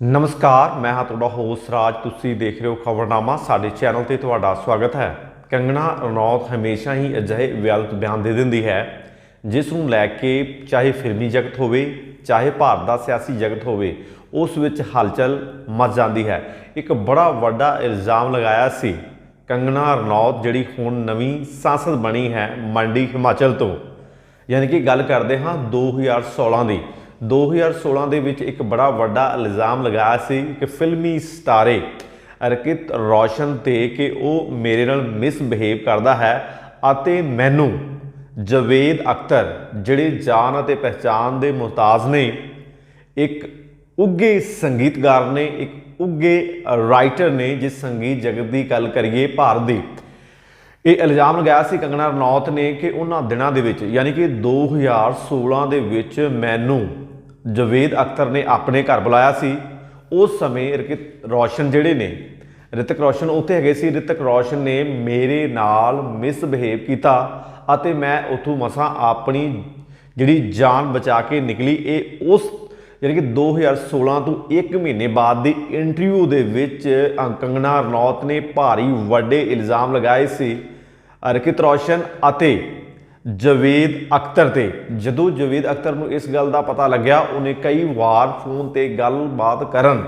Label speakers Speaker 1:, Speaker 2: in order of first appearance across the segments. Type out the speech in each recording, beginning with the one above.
Speaker 1: ਨਮਸਕਾਰ, ਮੈਂ ਹਾਂ ਤੁਹਾਡਾ ਹੋਸਟ ਰਾਜ। ਤੁਸੀਂ ਦੇਖ ਰਹੇ ਹੋ ਖਬਰਨਾਮਾ। ਸਾਡੇ ਚੈਨਲ ਤੇ ਤੁਹਾਡਾ ਸਵਾਗਤ ਹੈ। ਕੰਗਣਾ ਰਣੌਤ ਹਮੇਸ਼ਾ ਹੀ ਅਜਿਹੇ ਵਿਅਲਤ ਬਿਆਨ ਦੇ ਦਿੰਦੀ ਹੈ, ਜਿਸ ਨੂੰ ਲੈ ਕੇ ਚਾਹੇ ਫਿਲਮੀ ਜਗਤ ਹੋਵੇ, ਚਾਹੇ ਭਾਰਤ ਦਾ ਸਿਆਸੀ ਜਗਤ ਹੋਵੇ, ਉਸ ਵਿੱਚ ਹਲਚਲ ਮਚ ਜਾਂਦੀ ਹੈ। ਇੱਕ ਬੜਾ ਵੱਡਾ ਇਲਜ਼ਾਮ ਲਗਾਇਆ ਸੀ, ਕੰਗਣਾ ਰਣੌਤ ਜਿਹੜੀ ਹੁਣ ਨਵੀਂ ਸੰਸਦ ਬਣੀ ਹੈ ਮੰਡੀ ਹਿਮਾਚਲ ਤੋਂ। ਯਾਨੀ ਕਿ ਗੱਲ ਕਰਦੇ ਹਾਂ 2016 ਦੀ। 2016 ਦੇ ਵਿੱਚ ਇੱਕ ਬੜਾ ਵੱਡਾ ਇਲਜ਼ਾਮ ਲਗਾਇਆ ਸੀ ਕਿ ਫਿਲਮੀ ਸਟਾਰੇ ਅਰਕਿਤ ਰੋਸ਼ਨ ਤੇ ਕਿ ਉਹ ਮੇਰੇ ਨਾਲ ਮਿਸਬਿਹੇਵ ਕਰਦਾ ਹੈ ਅਤੇ ਮੈਨੂੰ ਜਵੇਦ ਅਖਤਰ, ਜਿਹੜੇ ਜਾਨ ਅਤੇ ਪਹਿਚਾਨ ਦੇ ਮੁਹਤਾਜ ਨੇ, ਇੱਕ ਉੱਗੇ ਸੰਗੀਤਕਾਰ ਨੇ, ਇੱਕ ਉੱਗੇ ਰਾਈਟਰ ਨੇ, ਜਿਸ ਸੰਗੀਤ ਜਗਤ ਦੀ ਗੱਲ ਕਰੀਏ ਭਾਰਤ ਦੀ। ਇਹ ਇਲਜ਼ਾਮ ਲਗਾਇਆ ਸੀ ਕੰਗਣਾ ਰਣੌਤ ਨੇ ਕਿ ਉਹਨਾਂ ਦਿਨਾਂ ਦੇ ਵਿੱਚ, ਯਾਨੀ ਕਿ 2016 ਦੇ ਵਿੱਚ ਮੈਨੂੰ ਜਵੇਦ ਅਖਤਰ ਨੇ ਆਪਣੇ ਘਰ ਬੁਲਾਇਆ ਸੀ। ਉਸ ਸਮੇਂ ਰਿਤਿਕ ਰੋਸ਼ਨ ਜਿਹੜੇ ਨੇ ਰਿਤਿਕ ਰੋਸ਼ਨ ਉੱਥੇ ਹੈਗੇ ਸੀ। ਰਿਤਿਕ ਰੋਸ਼ਨ ਨੇ ਮੇਰੇ ਨਾਲ ਮਿਸਬਿਹੇਵ ਕੀਤਾ ਅਤੇ ਮੈਂ ਉਥੋਂ ਮਸਾਂ ਆਪਣੀ ਜਿਹੜੀ ਜਾਨ ਬਚਾ ਕੇ ਨਿਕਲੀ। ਇਹ ਉਸ ਯਾਨੀ ਕਿ 2016 ਤੋਂ 1 ਮਹੀਨੇ ਬਾਅਦ ਦੀ ਇੰਟਰਵਿਊ ਦੇ ਵਿੱਚ ਅ, ਕੰਗਨਾ ਰਣੌਤ ਨੇ ਭਾਰੀ ਵੱਡੇ ਇਲਜ਼ਾਮ ਲਗਾਏ ਸੀ। ਰਿਕਿਤ ਰੋਸ਼ਨ ਅਤੇ ਜਵੇਦ ਅਖਤਰ ਤੇ। ਜਦੋਂ ਜਵੇਦ ਅਖਤਰ ਨੂੰ ਇਸ ਗੱਲ ਦਾ ਪਤਾ ਲੱਗਿਆ, ਉਹਨੇ ਕਈ ਵਾਰ ਫੋਨ ਤੇ ਗੱਲਬਾਤ ਕਰਨ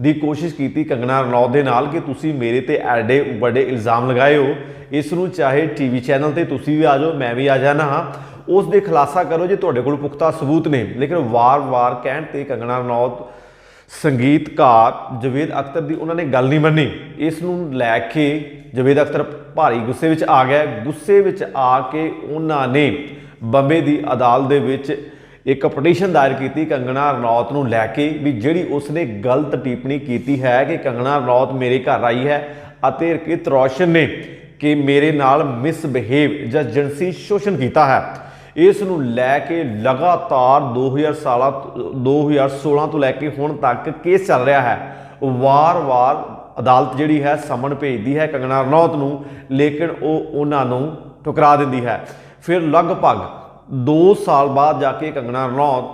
Speaker 1: ਦੀ ਕੋਸ਼ਿਸ਼ ਕੀਤੀ ਕੰਗਣਾ ਰਣੌਤ ਦੇ ਨਾਲ ਕਿ ਤੁਸੀਂ ਮੇਰੇ ਤੇ ਐਡੇ ਵੱਡੇ ਇਲਜ਼ਾਮ ਲਗਾਏ ਹੋ। ਇਸ ਨੂੰ ਚਾਹੇ ਟੀਵੀ ਚੈਨਲ ਤੇ ਤੁਸੀਂ ਵੀ ਆ ਜਾਓ, ਮੈਂ ਵੀ ਆ ਜਾਣਾ ਹਾਂ। ਉਸ ਦੇ ਖੁਲਾਸਾ ਕਰੋ ਜੇ ਤੁਹਾਡੇ ਕੋਲ ਪੁਖਤਾ ਸਬੂਤ ਨੇ। ਲੇਕਿਨ ਵਾਰ-ਵਾਰ ਕਹਿਣ ਤੇ ਕੰਗਣਾ ਰਣੌਤ ਸੰਗੀਤਕਾਰ ਜਵੇਦ ਅਖਤਰ ਦੀ ਉਹਨਾਂ ਨੇ ਗੱਲ ਨਹੀਂ ਮੰਨੀ। ਇਸ ਨੂੰ ਲੈ ਕੇ ਜਵੇਦ ਅਖਤਰ ਭਾਰੀ ਗੁੱਸੇ ਵਿੱਚ ਆ ਗਿਆ ਗੁੱਸੇ ਵਿੱਚ ਆ ਕੇ ਉਹਨਾਂ ਨੇ ਬੰਬੇ ਦੀ ਅਦਾਲਤ ਦੇ ਵਿੱਚ ਇੱਕ ਪਟੀਸ਼ਨ ਦਾਇਰ ਕੀਤੀ ਕੰਗਣਾ ਰਣੌਤ ਨੂੰ ਲੈ ਕੇ ਵੀ ਜਿਹੜੀ ਉਸਨੇ ਗਲਤ ਟਿੱਪਣੀ ਕੀਤੀ ਹੈ ਕਿ ਕੰਗਣਾ ਰਣੌਤ ਮੇਰੇ ਘਰ ਆਈ ਹੈ ਅਤੇ ਰਕਿਤ ਰੋਸ਼ਨ ਨੇ ਕਿ ਮੇਰੇ ਨਾਲ ਮਿਸਬਿਹੇਵ ਜਾਂ ਜਿਨਸੀ ਸ਼ੋਸ਼ਣ ਕੀਤਾ ਹੈ। ਇਸ ਨੂੰ ਲੈ ਕੇ ਲਗਾਤਾਰ 2000 ਸਾਲਾਂ ਤੋਂ- 2016 ਤੋਂ ਲੈ ਕੇ ਹੁਣ ਤੱਕ ਕੇਸ ਚੱਲ ਰਿਹਾ ਹੈ। ਵਾਰ-ਵਾਰ ਅਦਾਲਤ ਜਿਹੜੀ ਹੈ ਸਮਨ ਭੇਜਦੀ ਹੈ ਕੰਗਣਾ ਰਣੌਤ ਨੂੰ, ਲੇਕਿਨ ਉਹ ਉਹਨਾਂ ਨੂੰ ਠੁਕਰਾ ਦਿੰਦੀ ਹੈ। ਫਿਰ ਲਗਭਗ 2 ਸਾਲ ਬਾਅਦ ਜਾ ਕੇ ਕੰਗਣਾ ਰਣੌਤ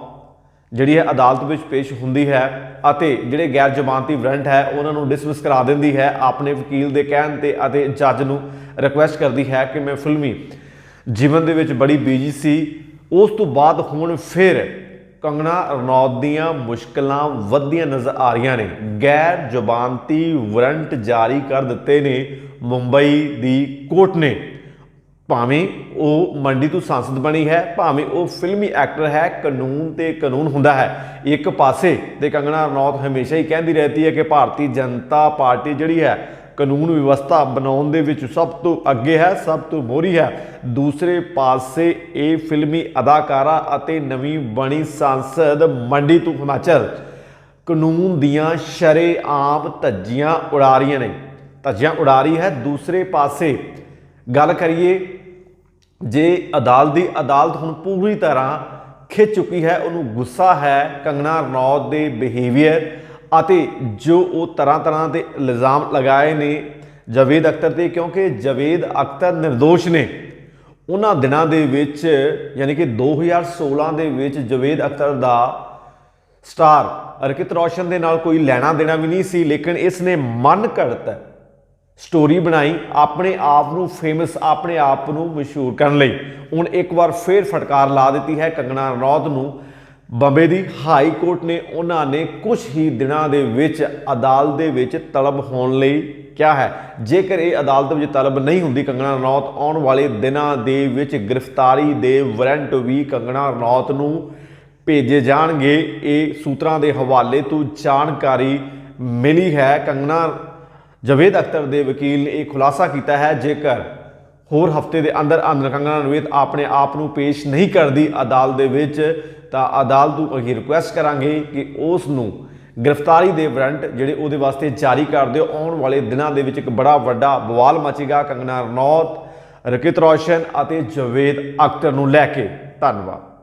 Speaker 1: ਜਿਹੜੀ ਹੈ ਅਦਾਲਤ ਵਿੱਚ ਪੇਸ਼ ਹੁੰਦੀ ਹੈ ਅਤੇ ਜਿਹੜੇ ਗੈਰ ਜ਼ਮਾਨਤੀ ਵਾਰੰਟ ਹੈ, ਉਹਨਾਂ ਨੂੰ ਡਿਸਮਿਸ ਕਰਾ ਦਿੰਦੀ ਹੈ। ਆਪਣੇ ਵਕੀਲ ਦੇ ਕਹਿਣ ਤੇ ਅਤੇ ਜੱਜ ਨੂੰ ਰਿਕੁਐਸਟ ਕਰਦੀ ਹੈ ਕਿ ਮੈਂ ਫਿਲਮੀ ਜੀਵਨ ਦੇ ਵਿੱਚ ਬੜੀ ਬੀਜੀ ਸੀ। ਉਸ ਤੋਂ ਬਾਅਦ ਹੁਣ ਫਿਰ ਕੰਗਣਾ ਰਣੌਤ ਦੀਆਂ ਮੁਸ਼ਕਲਾਂ ਵੱਧਦੀਆਂ ਨਜ਼ਰ ਆ ਰਹੀਆਂ ਨੇ। ਗੈਰ ਜ਼ਬਾਨਤੀ ਵਾਰੰਟ ਜਾਰੀ ਕਰ ਦਿੱਤੇ ਨੇ ਮੁੰਬਈ ਦੀ ਕੋਰਟ ਨੇ। ਭਾਵੇਂ ਉਹ ਮੰਡੀ ਤੋਂ ਸੰਸਦ ਬਣੀ ਹੈ, ਭਾਵੇਂ ਉਹ ਫਿਲਮੀ ਐਕਟਰ ਹੈ, ਕਾਨੂੰਨ ਤੇ ਕਾਨੂੰਨ ਹੁੰਦਾ ਹੈ। ਇੱਕ ਪਾਸੇ ਤੇ ਕੰਗਣਾ ਰਣੌਤ ਹਮੇਸ਼ਾ ਹੀ ਕਹਿੰਦੀ ਰਹਤੀ ਹੈ ਕਿ ਭਾਰਤੀ ਜਨਤਾ ਪਾਰਟੀ ਜਿਹੜੀ ਹੈ ਕਾਨੂੰਨ ਵਿਵਸਥਾ ਬਣਾਉਣ ਦੇ ਵਿੱਚ ਸਭ ਤੋਂ ਅੱਗੇ ਹੈ, ਸਭ ਤੋਂ ਮੋਹਰੀ ਹੈ। ਦੂਸਰੇ ਪਾਸੇ ਇਹ ਫਿਲਮੀ ਅਦਾਕਾਰਾ ਅਤੇ ਨਵੀਂ ਬਣੀ ਸੰਸਦ ਮੰਡੀ ਤੋਂ ਹਿਮਾਚਲ। ਕਾਨੂੰਨ ਦੀਆਂ ਸ਼ਰੇਆਮ ਧੱਜੀਆਂ ਉਡਾ ਰਹੀਆਂ ਨੇ। ਧੱਜੀਆਂ ਉਡਾ ਰਹੀ ਹੈ ਦੂਸਰੇ ਪਾਸੇ। ਗੱਲ ਕਰੀਏ, ਜੇ ਅਦਾਲਤ ਦੀ ਅਦਾਲਤ ਹੁਣ ਪੂਰੀ ਤਰ੍ਹਾਂ ਖਿੱਚ ਚੁੱਕੀ ਹੈ, ਉਹਨੂੰ ਗੁੱਸਾ ਹੈ ਕੰਗਣਾ ਰਣੌਤ ਦੇ ਬਿਹੇਵੀਅਰ ਅਤੇ ਜੋ ਉਹ ਤਰ੍ਹਾਂ ਤਰ੍ਹਾਂ ਦੇ ਇਲਜ਼ਾਮ ਲਗਾਏ ਨੇ ਜਵੇਦ ਅਖਤਰ ਤੇ, ਕਿਉਂਕਿ ਜਵੇਦ ਅਖਤਰ ਨਿਰਦੋਸ਼ ਨੇ। ਉਹਨਾਂ ਦਿਨਾਂ ਦੇ ਵਿੱਚ, ਯਾਨੀ ਕਿ 2016 ਦੇ ਵਿੱਚ ਜਵੇਦ ਅਖਤਰ ਦਾ ਸਟਾਰ ਅਰਕਿਤ ਰੋਸ਼ਨ ਦੇ ਨਾਲ ਕੋਈ ਲੈਣਾ ਦੇਣਾ ਵੀ ਨਹੀਂ ਸੀ, ਲੇਕਿਨ ਇਸ ਨੇ ਮਨ ਘੜਤ ਸਟੋਰੀ ਬਣਾਈ ਆਪਣੇ ਆਪ ਨੂੰ ਫੇਮਸ ਆਪਣੇ ਆਪ ਨੂੰ ਮਸ਼ਹੂਰ ਕਰਨ ਲਈ। ਹੁਣ ਇੱਕ ਵਾਰ ਫੇਰ ਫਟਕਾਰ ਲਾ ਦਿੱਤੀ ਹੈ ਕੰਗਣਾ ਰਣੌਤ ਨੂੰ। ਬੰਬੇ ਦੀ ਹਾਈ ਕੋਰਟ ਨੇ ਉਹਨਾਂ ਨੇ ਕੁਝ ਹੀ ਦਿਨਾਂ ਦੇ ਵਿੱਚ ਅਦਾਲਤ ਦੇ ਵਿੱਚ ਤਲਬ ਹੋਣ ਲਈ ਕਿਹਾ ਹੈ। ਜੇਕਰ ਇਹ ਅਦਾਲਤ ਵਿੱਚ ਤਲਬ ਨਹੀਂ ਹੁੰਦੀ, ਕੰਗਣਾ ਰਣੌਤ ਆਉਣ ਵਾਲੇ ਦਿਨਾਂ ਦੇ ਵਿੱਚ ਗ੍ਰਿਫਤਾਰੀ ਦੇ ਵਾਰੰਟ ਵੀ ਕੰਗਣਾ ਰਣੌਤ ਨੂੰ ਭੇਜੇ ਜਾਣਗੇ। ਇਹ ਸੂਤਰਾਂ ਦੇ ਹਵਾਲੇ ਤੋਂ ਜਾਣਕਾਰੀ ਮਿਲੀ ਹੈ। ਕੰਗਣਾ ਜਵੇਦ ਅਖਤਰ ਦੇ ਵਕੀਲ ਨੇ ਇਹ ਖੁਲਾਸਾ ਕੀਤਾ ਹੈ। ਜੇਕਰ ਹੋਰ ਹਫ਼ਤੇ ਦੇ ਅੰਦਰ ਅੰਦਰ ਕੰਗਣਾ ਰਣਵੀਰ ਆਪਣੇ ਆਪ ਨੂੰ ਪੇਸ਼ ਨਹੀਂ ਕਰਦੀ ਅਦਾਲਤ ਦੇ ਵਿੱਚ, ਤਾਂ ਅਦਾਲਤ ਨੂੰ ਅਸੀਂ ਰਿਕੁਐਸਟ ਕਰਾਂਗੇ ਕਿ ਉਸ ਨੂੰ ਗ੍ਰਿਫਤਾਰੀ ਦੇ ਵਾਰੰਟ ਜਿਹੜੇ ਉਹਦੇ ਵਾਸਤੇ ਜਾਰੀ ਕਰ ਦਿਓ। ਆਉਣ ਵਾਲੇ ਦਿਨਾਂ ਦੇ ਵਿੱਚ ਇੱਕ ਬੜਾ ਵੱਡਾ ਬਵਾਲ ਮਚੇਗਾ। ਕੰਗਣਾ ਰਣੌਤ, ਰਕਿਤ ਰੋਸ਼ਨ ਅਤੇ ਜਵੇਦ ਅਖਤਰ ਨੂੰ ਲੈ ਕੇ ਧੰਨਵਾਦ।